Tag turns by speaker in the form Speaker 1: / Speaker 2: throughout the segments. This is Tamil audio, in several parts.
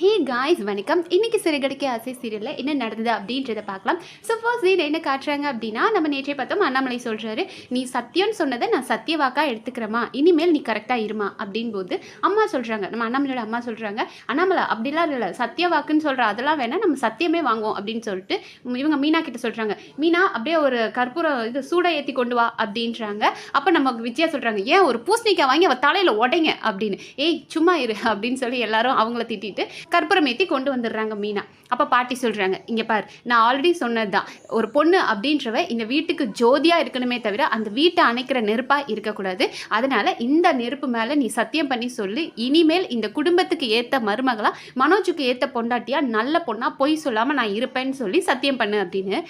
Speaker 1: he காய்ஸ் வணக்கம். இன்னைக்கு சிறுகடிக்க ஆசை சீரியலில் என்ன நடந்தது அப்படின்றத பார்க்கலாம். ஸோ ஃபர்ஸ்ட் சீன் என்ன காட்டுறாங்க அப்படின்னா நம்ம நேற்றே பார்த்தோம் அண்ணாமலை சொல்கிறாரு நீ சத்தியம்னு சொன்னதை நான் சத்தியவாக்கா எடுத்துக்கிறேமா இனிமேல் நீ கரெக்டாக இருமா. அப்படின்னு போது அம்மா சொல்கிறாங்க நம்ம அண்ணாமலையோட அம்மா சொல்கிறாங்க அண்ணாமலை அப்படிலாம் இல்லை சத்தியவாக்குன்னு சொல்கிற அதெல்லாம் வேணால் நம்ம சத்தியமே வாங்குவோம். அப்படின்னு சொல்லிட்டு இவங்க மீனா கிட்ட சொல்கிறாங்க மீனா அப்படியே ஒரு கற்பூரம் இது சூடை ஏற்றி கொண்டு வா. அப்படின்றாங்க. அப்போ நமக்கு விஜயா சொல்கிறாங்க ஏன் ஒரு பூசணிக்காய் வாங்கி அவள் தலையில் உடைங்க? அப்படின்னு. ஏய் சும்மா இரு. அப்படின்னு சொல்லி எல்லாரும் அவங்கள திட்டிட்டு கற்பூரம் அப்புறமேத்தி கொண்டு வந்துடுறாங்க மீனா. அப்போ பாட்டி சொல்கிறாங்க இங்கே பார் நான் ஆல்ரெடி சொன்னது தான் ஒரு பொண்ணு அப்படின்றவ இந்த வீட்டுக்கு ஜோதியாக இருக்கணுமே தவிர அந்த வீட்டை அணைக்கிற நெருப்பாக இருக்கக்கூடாது. அதனால் இந்த நெருப்பு மேலே நீ சத்தியம் பண்ணி சொல்லு. இனிமேல் இந்த குடும்பத்துக்கு ஏற்ற மருமகளாக மனோஜுக்கு ஏற்ற பொண்டாட்டியாக நல்ல பொண்ணாக பொய் சொல்லாமல் நான் இருப்பேன்னு சொல்லி சத்தியம் பண்ணு அப்படின்னு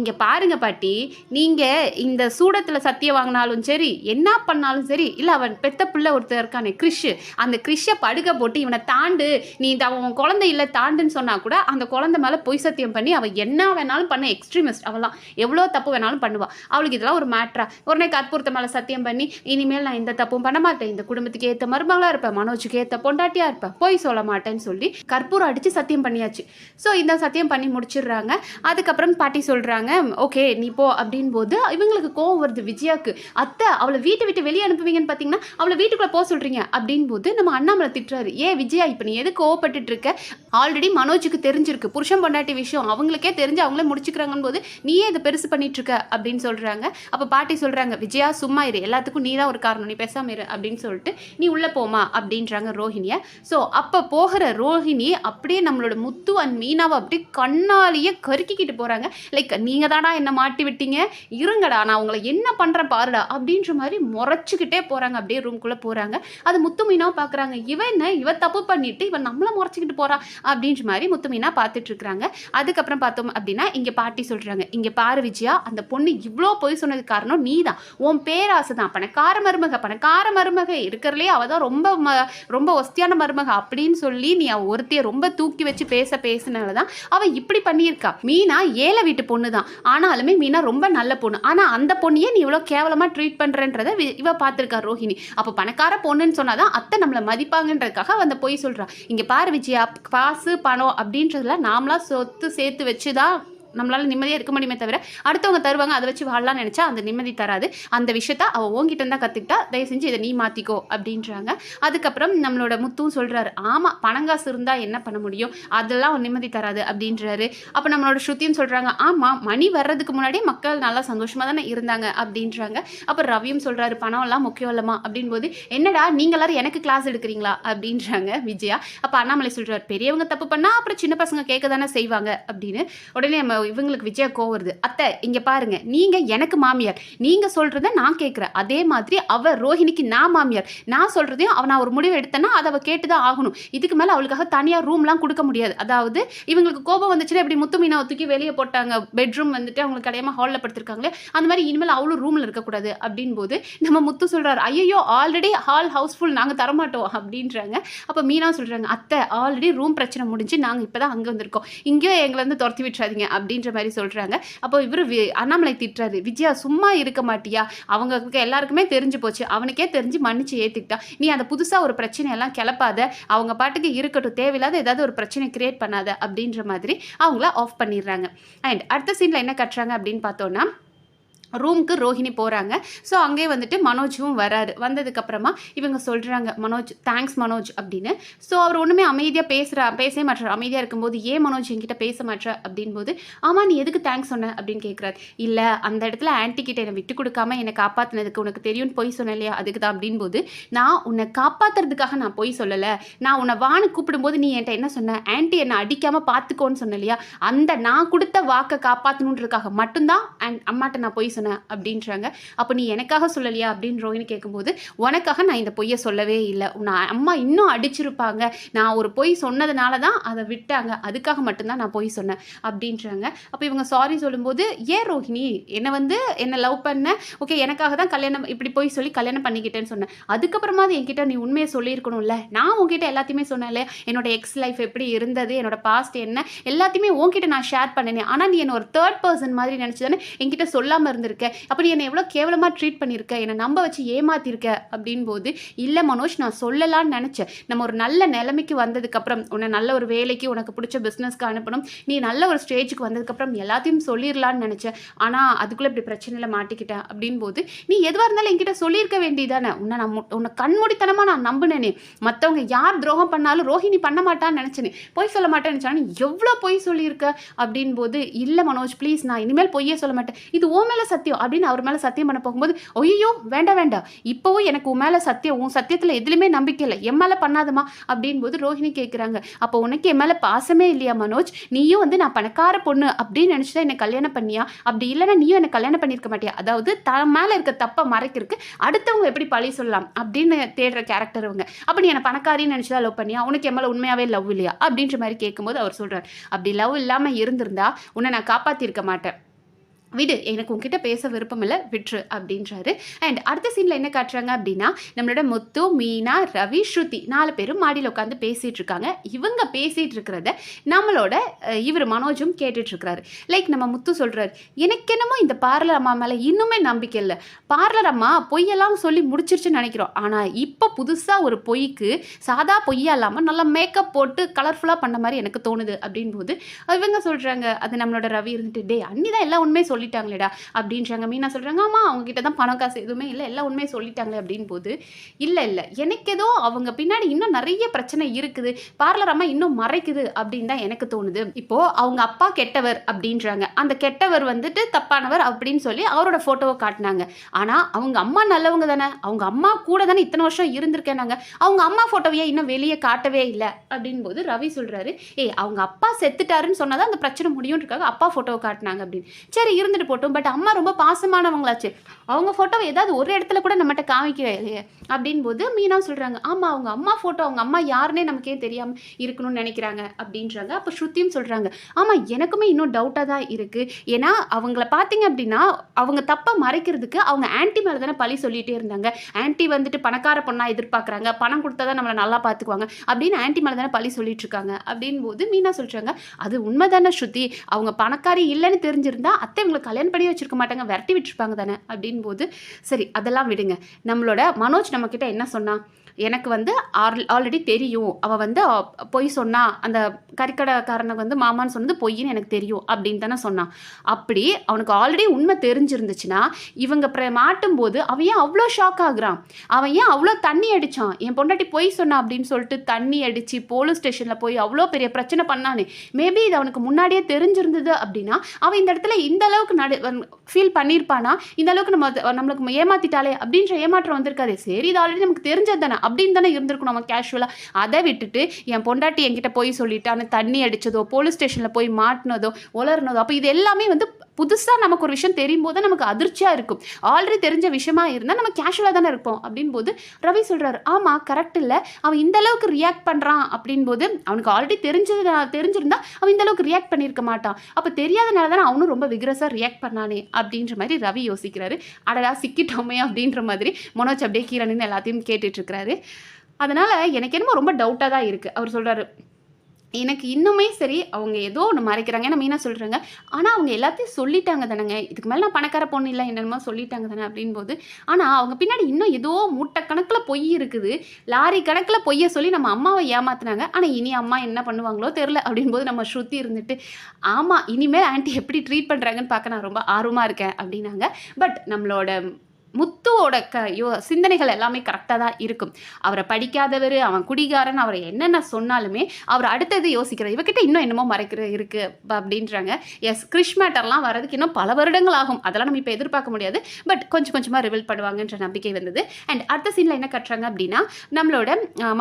Speaker 1: இங்கே பாருங்க பாட்டி நீங்கள் இந்த சூடத்தில் சத்தியம் வாங்கினாலும் சரி என்ன பண்ணாலும் சரி இல்லை அவன் பெத்த பிள்ளை ஒருத்தர் இருக்கானே கிறிஷ் அந்த கிறிஷை படுக்க போட்டு இவனை தாண்டு நீ இந்த அவன் குழந்தை இல்லை தாண்டுன்னு சொன்னால் கூட அந்த குழந்தை மேலே பொய் சத்தியம் பண்ணி அவள் என்ன வேணாலும் பண்ண எக்ஸ்ட்ரீமிஸ்ட் அவளாம் எவ்வளோ தப்பு வேணாலும் பண்ணுவாள் அவளுக்கு இதெல்லாம் ஒரு மேட்ரா உடனே கற்பூரத்தை மேலே சத்தியம் பண்ணி இனிமேல் நான் இந்த தப்பும் பண்ண மாட்டேன். இந்த குடும்பத்துக்கு ஏற்ற மருமகளாக இருப்பேன் மனோஜுக்கு ஏற்ற பொண்டாட்டியாக இருப்பேன் பொய் சொல்ல மாட்டேன்னு சொல்லி கற்பூரம் அடித்து சத்தியம் பண்ணியாச்சு. ஸோ இந்த சத்தியம் பண்ணி முடிச்சிடுறாங்க. அதுக்கப்புறம் பாட்டி சொல்கிறாங்க ஓகே நீ போ அப்படின் போது இவங்களுக்கு கோவம் வருது. விஜயாக்கு அத்தை அவளை வீட்டை விட்டு வெளியே அனுப்புவீங்கன்னு பார்த்தீங்கன்னா அவளை வீட்டுக்குள்ளே போக சொல்கிறீங்க அப்படின் போது நம்ம அண்ணாமலை திட்டுறாரு. ஏ விஜயா இப்போ நீ எது கோவப்பட்டுட்டு இருக்க? ஆல்ரெடி மனோஜுக்கு தெரிஞ்சிருக்கு. புருஷன் பொண்டாட்டி விஷயம். அவங்களுக்கே தெரிஞ்சு அவங்களே முடிச்சுக்கிறாங்கன்னு போது நீயே இதை பெருசு பண்ணிட்டு இருக்க? அப்படின்னு சொல்கிறாங்க அப்போ பாட்டி சொல்கிறாங்க விஜயா சும்மா இரு. எல்லாத்துக்கும் நீ தான் ஒரு காரணம். நீ பேசாம இரு. அப்படின்னு சொல்லிட்டு நீ உள்ளே போமா? அப்படின்றாங்க ரோஹிணியை. ஸோ அப்போ போகிற ரோஹிணி அப்படியே நம்மளோட முத்து அண்ட் மீனாவை அப்படியே கண்ணாலேயே கருக்கிக்கிட்டு போகிறாங்க லைக் நீ நீங்கள் தாடா என்ன மாட்டி விட்டீங்க. இருங்கடா நான் உங்களை என்ன பண்ணுறேன் பாருடா அப்படின்ற மாதிரி முறைச்சிக்கிட்டே போகிறாங்க அப்படியே ரூம்குள்ளே போகிறாங்க அது முத்துமீனாவும் பார்க்குறாங்க இவன் என்ன? இவன் தப்பு பண்ணிட்டு இவன் நம்மளை முறைச்சிக்கிட்டு போகிறா அப்படின்ற மாதிரி முத்துமீனாக பார்த்துட்ருக்குறாங்க அதுக்கப்புறம் பார்த்தோம் அப்படின்னா இங்கே பாட்டி சொல்கிறாங்க இங்கே பாரு விஜயா அந்த பொண்ணு இவ்வளோ பொய் சொன்னதுக்கு காரணம் நீ தான் உன் பேராசை தான் பணக்கார மருமக பணக்கார மருமக இருக்கிறலே அவள் தான் ரொம்ப ம ரொம்ப ஒஸ்தியான மருமக அப்படின்னு சொல்லி நீ அவள் ஒருத்தையை ரொம்ப தூக்கி வச்சு பேச பேசினால தான் அவள் இப்படி பண்ணியிருக்கா. மீனா ஏழை வீட்டு பொண்ணு தான் ஆனாலுமே மீனா ரொம்ப நல்ல பொண்ணு. ஆனால் அந்த பொண்ணையே நீ இவ்வளோ கேவலமாக ட்ரீட் பண்ணுறன்றத இவ பார்த்துருக்கா ரோஹிணி. அப்போ பணக்கார பொண்ணுன்னு சொன்னால் தான் அத்தை நம்மளை மதிப்பாங்கன்றதுக்காக அந்த பொய் சொல்றா. இங்கே பாரு விஜயா காசு பணம் அப்படின்றதுல நாமளாக சொத்து சேர்த்து வச்சு தான் நம்மளால நிம்மதியாக இருக்க முடியுமே தவிர அடுத்தவங்க தருவாங்க அதை வச்சு வாழலாம்னு நினச்சா அந்த நிம்மதி தராது. அந்த விஷயத்த அவள் உங்ககிட்ட இருந்தால் கற்றுக்கிட்டா தயவு செஞ்சு இதை நீ மாற்றிக்கோ அப்படின்றாங்க. அதுக்கப்புறம் நம்மளோட முத்தும் சொல்கிறாரு ஆமாம் பணங்காசு இருந்தால் என்ன பண்ண முடியும்? அதெல்லாம் நிம்மதி தராது அப்படின்றாரு. அப்போ நம்மளோட ஸ்ருத்தியும் சொல்கிறாங்க ஆமாம் மணி வர்றதுக்கு முன்னாடியே மக்கள் நல்லா சந்தோஷமாக தானே இருந்தாங்க அப்படின்றாங்க. அப்போ ரவியும் சொல்கிறாரு பணம்லாம் முக்கியம் இல்லைம்மா அப்படின்போது என்னடா நீங்கள் எல்லாரும் எனக்கு கிளாஸ் எடுக்கிறீங்களா? அப்படின்றாங்க விஜயா. அப்போ அண்ணாமலை சொல்கிறார் பெரியவங்க தப்பு பண்ணால் அப்புறம் சின்ன பசங்க கேட்க தானே செய்வாங்க அப்படின்னு. உடனே நம்ம இவங்களுக்கு விஜயா கோவம் வருது. அத்தை இங்கே பாருங்க. நீங்கள் எனக்கு மாமியார். நீங்கள் சொல்கிறத நான் கேட்குறேன் அதே மாதிரி அவ ரோஹிணிக்கு நான் மாமியார். நான் சொல்கிறதையும் அவ நான் ஒரு முடிவு எடுத்தேன்னா அதை அவள் கேட்டு தான் ஆகணும். இதுக்கு மேலே அவளுக்காக தனியாக ரூம்லாம் கொடுக்க முடியாது. அதாவது இவங்களுக்கு கோபம் வந்துச்சுன்னா இப்படி முத்து மீனாவை தூக்கி வெளியே போட்டாங்க? பெட்ரூம் வந்துட்டு அவங்களுக்கு கிடையாம ஹாலில் படுத்திருக்காங்களே? அந்த மாதிரி இனிமேல் அவளும் ரூமில் இருக்கக்கூடாது அப்படின் போது நம்ம முத்து சொல்கிறாரு ஐயோ ஆல்ரெடி ஹால் ஹவுஸ்ஃபுல் நாங்கள் தரமாட்டோம் அப்படின்றாங்க. அப்போ மீனா சொல்கிறாங்க அத்தை ஆல்ரெடி ரூம் பிரச்சனை முடிஞ்சு நாங்கள் இப்போ தான் அங்கே வந்திருக்கோம். இங்கேயும் எங்களை வந்து துரத்தி விட்டுறாதீங்க அப்படின்ற மாதிரி சொல்கிறாங்க அப்போ இவர் அண்ணாமலை திட்டுறாரு. விஜயா சும்மா இருக்க மாட்டியா? அவங்களுக்கு எல்லாருக்குமே தெரிஞ்சு போச்சு. அவனுக்கே தெரிஞ்சு மன்னிச்சு ஏற்றிக்கிட்டான் நீ அந்த புதுசாக ஒரு பிரச்சனையெல்லாம் கிளப்பாத. அவங்க பாட்டுக்கு இருக்கட்டும். தேவையில்லாத ஏதாவது ஒரு பிரச்சனை கிரியேட் பண்ணாத அப்படின்ற மாதிரி அவங்கள ஆஃப் பண்ணிடுறாங்க. அண்ட் அடுத்த சீனில் என்ன கட்டுறாங்க அப்படின்னு பார்த்தோன்னா ரூமுக்கு ரோஹிணி போகிறாங்க ஸோ அங்கே வந்துட்டு மனோஜும் வராரு. வந்ததுக்கப்புறமா இவங்க சொல்கிறாங்க மனோஜ் தேங்க்ஸ் மனோஜ் அப்படின்னு. ஸோ அவர் ஒன்றுமே அமைதியாக பேசுகிறா பேசவே மாட்டார் அமைதியாக இருக்கும்போது ஏன் மனோஜ் என்கிட்ட பேச மாட்டேற அப்படின்போது ஆமாம் நீ எதுக்கு தேங்க்ஸ் சொன்ன? அப்படின்னு கேட்குறாரு இல்லை அந்த இடத்துல ஆன்டி கிட்ட என்னை விட்டு கொடுக்காம என்னை காப்பாற்றினதுக்கு உனக்கு தெரியும்னு பொய் சொன்னேன் இல்லையா அதுக்கு தான் அப்படின்போது நான் உன்னை காப்பாற்றுறதுக்காக நான் பொய் சொல்லலை. நான் உன்னை வானு கூப்பிடும்போது நீ என்கிட்ட என்ன சொன்ன? ஆன்டி என்னை அடிக்காமல் பார்த்துக்கோன்னு சொன்ன இல்லையா அந்த நான் கொடுத்த வாக்கை காப்பாற்றணுன்றதுக்காக மட்டும்தான் அண்ட் அம்மாட்ட நான் பொய் சொன்னேன். அப்படின்றாங்க. அப்போ நீ எனக்காக சொல்லலையா அப்படின்னு ரோஹினி கேட்கும்போது உனக்காக நான் இந்த பொய்யை சொல்லவே இல்லை. உன்னை அம்மா இன்னும் அடிச்சிருப்பாங்க. நான் ஒரு பொய் சொன்னதுனால தான் அதை விட்டாங்க. அதுக்காக மட்டும்தான் நான் பொய் சொன்னேன் அப்படின்றாங்க. அப்போ இவங்க சாரி சொல்லும்போது ஏன் ரோஹிணி? என்னை வந்து என்னை லவ் பண்ண? ஓகே எனக்காக தான் கல்யாணம் இப்படி போய் சொல்லி கல்யாணம் பண்ணிக்கிட்டேன்னு சொன்னேன். அதுக்கப்புறமா அது என்கிட்ட நீ உண்மையை சொல்லியிருக்கணும்ல. நான் உங்ககிட்ட எல்லாத்தையுமே சொன்னேன்ல என்னோட எக்ஸ் லைஃப் எப்படி இருந்தது? என்னோட பாஸ்ட் என்ன? எல்லாத்தையுமே உன்கிட்ட நான் ஷேர் பண்ணினேன் ஆனால் நீ என்ன ஒரு தேர்ட் பர்சன் மாதிரி நினச்சி தானே என்கிட்ட சொல்லாமல் இருந்த வந்திருக்க அப்போ நீ என்னை எவ்வளோ கேவலமாக ட்ரீட் பண்ணியிருக்க என்னை நம்ப வச்சு ஏமாத்திருக்க? அப்படின் போது இல்லை மனோஜ் நான் சொல்லலாம்னு நினச்சேன். நம்ம ஒரு நல்ல நிலைமைக்கு வந்ததுக்கப்புறம் உன்னை நல்ல ஒரு வேலைக்கு உனக்கு பிடிச்ச பிஸ்னஸ்க்கு அனுப்பணும். நீ நல்ல ஒரு ஸ்டேஜுக்கு வந்ததுக்கப்புறம் எல்லாத்தையும் சொல்லிடலான்னு நினச்சேன். ஆனால் அதுக்குள்ளே இப்படி பிரச்சனையில் மாட்டிக்கிட்டேன் அப்படின் போது நீ எதுவாக இருந்தாலும் என்கிட்ட சொல்லியிருக்க வேண்டியதானே உன்னை நான் உன்னை கண்மூடித்தனமாக நான் நம்பினேனே. மற்றவங்க யார் துரோகம் பண்ணாலும் ரோஹிணி பண்ண மாட்டான்னு நினச்சேனே. பொய் சொல்ல மாட்டேன்னு நினச்சானே நீ எவ்வளோ பொய் சொல்லியிருக்க? அப்படின் போது இல்லை மனோஜ் ப்ளீஸ் நான் இனிமேல் பொய்யே சொல்ல மாட்டேன். இது ஓ மேலே சத்தியம் அப்படின்னு அவர் மேலே சத்தியம் பண்ண போகும்போது ஒய்யோ வேண்டாம் வேண்டாம். இப்போவும் எனக்கு உன் மேலே சத்தியம் உன் சத்தியத்தில் எதுலையுமே நம்பிக்கை இல்லை. என் மேலே பண்ணாதமா அப்படின் போது ரோஹிணி கேட்குறாங்க அப்போ உனக்கு என் மேலே பாசமே இல்லையா மனோஜ்? நீயும் வந்து நான் பணக்கார பொண்ணு அப்படின்னு நினச்சி தான் என்னை கல்யாணம் பண்ணியா? அப்படி இல்லைன்னா நீயும் என்னை கல்யாணம் பண்ணியிருக்க மாட்டியா? அதாவது த மேலே இருக்க தப்பை மறைக்கிறதுக்கு அடுத்தவங்க எப்படி பழி சொல்லலாம்? அப்படின்னு தேடுற கேரக்டர் அவங்க அப்போ நீ என்னை பணக்காரின்னு நினச்சி தான் லவ் பண்ணியா? உனக்கு என் மேலே உண்மையாகவே லவ் இல்லையா? அப்படின்ற மாதிரி கேட்கும்போது அவர் சொல்கிறார் அப்படி லவ் இல்லாமல் இருந்திருந்தா உன்னை நான் காப்பாற்றிருக்க மாட்டேன். விடு எனக்கு உங்ககிட்ட பேச விருப்பம் இல்லை விட்டுரு அப்படின்றாரு. அண்ட் அடுத்த சீனில் என்ன காட்டுறாங்க அப்படின்னா நம்மளோட முத்து மீனா ரவி ஸ்ருதி நாலு பேரும் மாடியில் உட்காந்து பேசிகிட்டு இருக்காங்க. இவங்க பேசிகிட்டு இருக்கிறத நம்மளோட இவர் மனோஜும் கேட்டுட்ருக்கிறாரு லைக் நம்ம முத்து சொல்கிறாரு எனக்கு என்னமோ இந்த பார்லர் அம்மா மேலே இன்னுமே நம்பிக்கை இல்லை. பார்லர் அம்மா பொய்யெல்லாம் சொல்லி முடிச்சிருச்சுன்னு நினைக்கிறோம். ஆனால் இப்போ புதுசாக ஒரு பொய்க்கு சாதா பொய்யா இல்லாமல் நல்லா மேக்கப் போட்டு கலர்ஃபுல்லாக பண்ண மாதிரி எனக்கு தோணுது. அப்படின் போது இவங்க சொல்கிறாங்க அது நம்மளோட ரவி இருந்துட்டு டே அன்னி தான் எல்லா உண்மையை சொல்லிட்டாங்களேடா அப்படின்றாங்க. மீனா சொல்கிறாங்க ஆமாம் அவங்க கிட்ட தான் பணம் காசு எதுவுமே இல்லை. எல்லாம் உண்மையை சொல்லிட்டாங்களே அப்படின் போது இல்லை இல்லை எனக்கு ஏதோ அவங்க பின்னாடி இன்னும் நிறைய பிரச்சனை இருக்குது. பார்லர் அம்மா இன்னும் மறைக்குது அப்படின்னு தான் எனக்கு தோணுது. இப்போது அவங்க அப்பா கெட்டவர் அப்படின்றாங்க. அந்த கெட்டவர் வந்துட்டு தப்பானவர் அப்படின்னு சொல்லி அவரோட ஃபோட்டோவை காட்டினாங்க. ஆனால் அவங்க அம்மா நல்லவங்க தானே. அவங்க அம்மா கூட தானே இத்தனை வருஷம் இருந்திருக்கேனாங்க. அவங்க அம்மா ஃபோட்டோவையே இன்னும் வெளியே காட்டவே இல்லை. அப்படின்போது ரவி சொல்கிறாரு ஏய் அவங்க அப்பா செத்துட்டாருன்னு சொன்னால் தான் அந்த பிரச்சனை முடியும்ன்றக்காக அப்பா ஃபோட்டோவை காட்டினாங்க அப்படின்னு சரி இருந்து இருந்துட்டு போட்டோம். பட் அம்மா ரொம்ப பாசமானவங்களாச்சு. அவங்க ஃபோட்டோவை ஏதாவது ஒரு இடத்துல கூட நம்மகிட்ட காமிக்கவே இல்லையே. அப்படின் போது மீனா சொல்கிறாங்க ஆமாம் அவங்க அம்மா ஃபோட்டோ அவங்க அம்மா யாருன்னே நமக்கே தெரியாமல் இருக்கணும்னு நினைக்கிறாங்க. அப்படின்றாங்க. அப்போ ஸ்ருத்தியும் சொல்கிறாங்க ஆமாம் எனக்குமே இன்னும் டவுட்டாக தான் இருக்குது ஏன்னா அவங்கள பார்த்தீங்க அப்படின்னா அவங்க தப்பாக மறைக்கிறதுக்கு அவங்க ஆன்ட்டி மேலே தானே பழி சொல்லிகிட்டே இருந்தாங்க. ஆன்டி வந்துட்டு பணக்கார பொண்ணாக எதிர்பார்க்குறாங்க. பணம் கொடுத்தா தான் நம்மளை நல்லா பார்த்துக்குவாங்க. அப்படின்னு ஆன்ட்டி மேலே தானே பழி சொல்லிட்டு இருக்காங்க. அப்படின் போது மீனா சொல்கிறாங்க அது உண்மைதானே ஸ்ருதி. அவங்க பணக்காரி இல்லைன்னு தெரிஞ்சிருந்தா அத்தை இவங்களை கல்யாணம் பண்ணி வச்சிருக்க மாட்டாங்க விரட்டி விட்டுருப்பாங்க தானே அப்படின் போது சரி அதெல்லாம் விடுங்க. நம்மளோட மனோஜ் நம்மக்கிட்ட என்ன சொன்னால் எனக்கு வந்து ஆல்ரெடி தெரியும். அவள் வந்து பொய் சொன்னா அந்த கறிக்கடைக்காரனுக்கு வந்து மாமான்னு சொன்னது பொய்ன்னு எனக்கு தெரியும் அப்படின்னு தானே சொன்னான் அப்படி அவனுக்கு ஆல்ரெடி உண்மை தெரிஞ்சிருந்துச்சுன்னா இவங்க மாட்டும் போது அவன் ஏன் அவ்வளோ ஷாக் ஆகுறான்? அவன் ஏன் அவ்வளோ தண்ணி அடிச்சான்? என் பொண்டாட்டி பொய் சொன்னான் அப்படின்னு சொல்லிட்டு தண்ணி அடித்து போலீஸ் ஸ்டேஷனில் போய் அவ்வளோ பெரிய பிரச்சனை பண்ணானே. மேபி இது அவனுக்கு முன்னாடியே தெரிஞ்சிருந்தது அப்படின்னா அவன் இந்த இடத்துல இந்த அளவுக்கு நடு ஃபீல் பண்ணியிருப்பானா இந்த அளவுக்கு நம்ம நம்மளுக்கு ஏமாத்திட்டாலே அப்படின்ற ஏமாற்றம் வந்திருக்காதே. சரி இது ஆல்ரெடி நமக்கு தெரிஞ்சது தானே அப்படின்னு தானே இருந்திருக்கணும் நம்ம கேஷுவலாக அதை விட்டுட்டு என் பொண்டாட்டி என்கிட்ட போய் சொல்லிட்டான்னு தண்ணி அடித்ததோ போலீஸ் ஸ்டேஷனில் போய் மாட்டினதோ உலர்னதோ அப்போ இது எல்லாமே வந்து புதுசாக நமக்கு ஒரு விஷயம் தெரியும் போது நமக்கு அதிர்ச்சியாக இருக்கும். ஆல்ரெடி தெரிஞ்ச விஷயமா இருந்தால் நம்ம கேஷுவலாக தானே இருப்போம். அப்படின் போது ரவி சொல்கிறாரு ஆமாம் கரெக்ட் இல்லை. அவன் இந்த அளவுக்கு ரியாக்ட் பண்ணுறான் அப்படின் போது அவனுக்கு ஆல்ரெடி தெரிஞ்சது தெரிஞ்சிருந்தா அவன் இந்த அளவுக்கு ரியாக்ட் பண்ணியிருக்க மாட்டான். அப்போ தெரியாதனால தானே அவனும் ரொம்ப விக்ரஸாக ரியாக்ட் பண்ணானே அப்படின்ற மாதிரி ரவி யோசிக்கிறாரு. அடடா சிக்கிட்டோமே அப்படின்ற மாதிரி மனோஜ் அப்படியே கீழே நின்று எல்லாத்தையும் கேட்டுட்ருக்கிறாரு அதனால் எனக்கு என்னமோ ரொம்ப டவுட்டாக தான் இருக்குது அவர் சொல்கிறாரு எனக்கு இன்னுமே சரி அவங்க ஏதோ ஒன்று மறைக்கிறாங்க. ஏன்னா மீனா சொல்கிறாங்க ஆனால் அவங்க எல்லாத்தையும் சொல்லிட்டாங்க தானேங்க. இதுக்கு மேலே நான் பணக்கார பொண்ணு இல்லை என்னென்னமோ சொல்லிட்டாங்க தானே அப்படின் போது ஆனால் அவங்க பின்னாடி இன்னும் ஏதோ மூட்டை கணக்கில் பொய் இருக்குது. லாரி கணக்கில் பொய்யை சொல்லி நம்ம அம்மாவை ஏமாத்தினாங்க. ஆனால் இனி அம்மா என்ன பண்ணுவாங்களோ தெரில அப்படின்போது நம்ம ஸ்ருதி இருந்துட்டு ஆமாம் இனிமேல் ஆன்ட்டி எப்படி ட்ரீட் பண்ணுறாங்கன்னு பார்க்க நான் ரொம்ப ஆர்வமாக இருக்கேன் அப்படின்னாங்க. பட் நம்மளோட முத்துவோட க யோ சிந்தனைகள் எல்லாமே கரெக்டாக தான் இருக்கும். அவரை படிக்காதவர் அவன் குடிகாரன் அவரை என்னென்ன சொன்னாலுமே அவர் அடுத்தது யோசிக்கிறார். இவகிட்ட இன்னும் என்னமோ மறைக்கிற இருக்குது அப்படின்றாங்க. எஸ் கிறிஷ் மேட்டர்லாம் வரதுக்கு இன்னும் பல வருடங்கள் ஆகும் அதெல்லாம் நம்ம இப்போ எதிர்பார்க்க முடியாது. பட் கொஞ்சம் கொஞ்சமாக ரிவீல் பண்ணுவாங்கன்ற நம்பிக்கை வந்தது. அண்ட் அடுத்த சீனில் என்ன கட்டுறாங்க அப்படின்னா நம்மளோட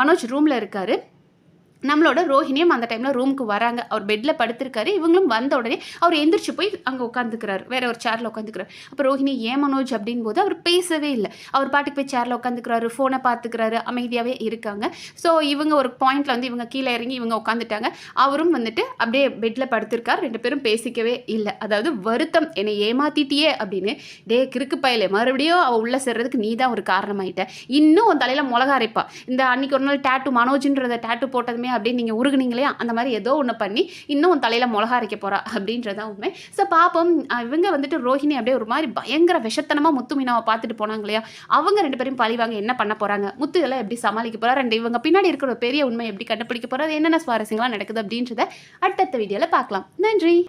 Speaker 1: மனோஜ் ரூமில் இருக்காரு. நம்மளோட ரோஹிணியும் அந்த டைமில் ரூமுக்கு வராங்க. அவர் பெட்டில் படுத்திருக்காரு. இவங்களும் வந்த உடனே அவர் எந்திரிச்சு போய் அங்கே உட்காந்துக்கிறாரு வேற ஒரு சேரில் உட்காந்துக்கிறாரு அப்போ ரோஹிணி ஏன் மனோஜ்? அப்படின் போது அவர் பேசவே இல்லை. அவர் பாட்டுக்கு போய் சேரில் உட்காந்துக்கிறாரு ஃபோனை பார்த்துக்கிறாரு அமைதியாகவே இருக்காங்க. ஸோ இவங்க ஒரு பாயிண்ட்டில் வந்து இவங்க கீழே இறங்கி இவங்க உட்காந்துட்டாங்க அவரும் வந்துட்டு அப்படியே பெட்டில் படுத்திருக்கார். ரெண்டு பேரும் பேசிக்கவே இல்லை. அதாவது வருத்தம். என்னை ஏமாத்திட்டியே அப்படின்னு. டே கிறுக்கு பயலே. மறுபடியும் அவள் உள்ளே சேர்றதுக்கு நீ தான் ஒரு காரணமாயிட்ட. இன்னும் உன் தலையில் மிளகா அரைப்பா. இந்த அன்னைக்கு ஒரு நாள் டேட்டு மனோஜ்ன்றத டேட்டு போட்டதுமே அப்படின்னு நீங்கள் உருகுனீங்களே அந்த மாதிரி ஏதோ ஒன்று பண்ணி இன்னும் உன் தலையில் மிளகா அரைக்க போகிறா அப்படின்றதான் உண்மை. ஸோ பாப்போம் இவங்க வந்துட்டு ரோஹிணி அப்படியே ஒரு மாதிரி பயங்கர விஷத்தனமாக முத்து மீனாவை பார்த்துட்டு போனாங்க இல்லையா? அவங்க ரெண்டு பேரும் பழிவாங்க என்ன பண்ண போகிறாங்க முத்து எல்லாம் எப்படி சமாளிக்க போகிறா ரெண்டு இவங்க பின்னாடி இருக்கிற ஒரு பெரிய உண்மை எப்படி கண்டுபிடிக்க போகிறது என்னென்ன சுவாரஸ்யங்களாக நடக்குது அப்படின்றத அடுத்தடுத்த வீடியோவில் பார்க்கலாம். நன்றி!